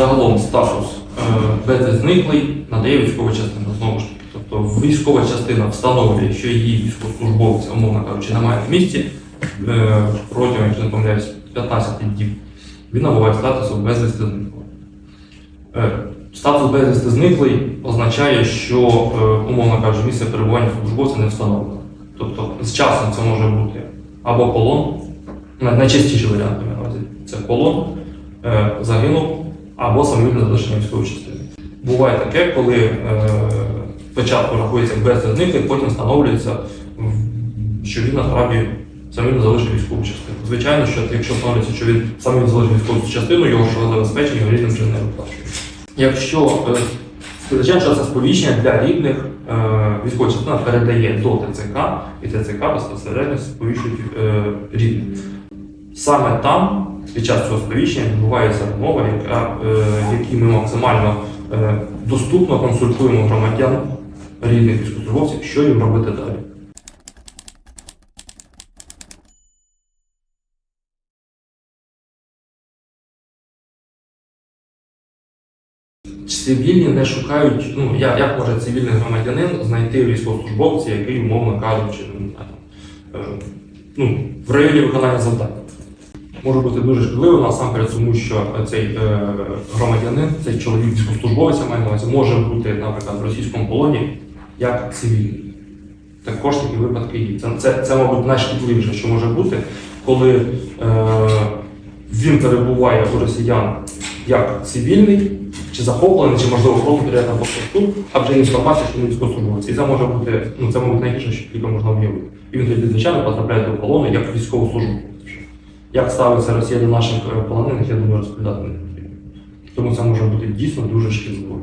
загалом статус е, беззниклий надає військова частина знову ж таки. Тобто військова частина встановлює, що її військовослужбовця, умовно кажучи, немає в місті е, протягом, якщо не помиляюсь, 15 діб. Він набуває статусу безвісти зниклого. Е, Статус безвісти зниклий означає, що, умовно кажучи, місце перебування службовця не встановлено. Тобто з часом це може бути або полон, най- найчастіший варіант на увазі це полон, загинув, або самовільне залишення військової частини. Буває таке, коли е, спочатку рахується безвісти зниклий, потім встановлюється, що він насправді самовільно залишив військову частину. Звичайно, що якщо встановлюється, що він самовільно залишив військову частину, його ж забезпечення його рідним вже не виплачує. Якщо е, звичайно, що це сповіщення для рідних е, військова частина передає до ТЦК, і ТЦК безпосередньо сповіщують е, рідних. Саме там, під час цього сповіщення, відбувається розмова, яка, е, в якій ми максимально е, доступно консультуємо громадян рідних військовослужбовців, що їм робити далі. Цивільні не шукають, ну я- як може цивільний громадянин знайти військовослужбовця, який, умовно кажучи, ну, е, ну, в районі виконання завдань. Може бути дуже шкідливо насамперед, тому що цей е, громадянин, цей чоловік військовослужбовець, я маю на увазі, може бути, наприклад, в російському полоні як цивільний. Також такі випадки є. Це, це, це, мабуть, найшкідливіше, що може бути, коли е, він перебуває у росіян як цивільний, чи захоплений, чи можливо перейде на посту, а вже інформація, що він військовослужбовець. І це може бути, ну це мабуть найгірше, що тільки можна уявити. І він тоді, звичайно, потрапляє до полону як військовослужбовець. Як ставиться Росія до наших е, полонених, я думаю, розповідати не потрібно. Тому це може бути дійсно дуже шкідливо.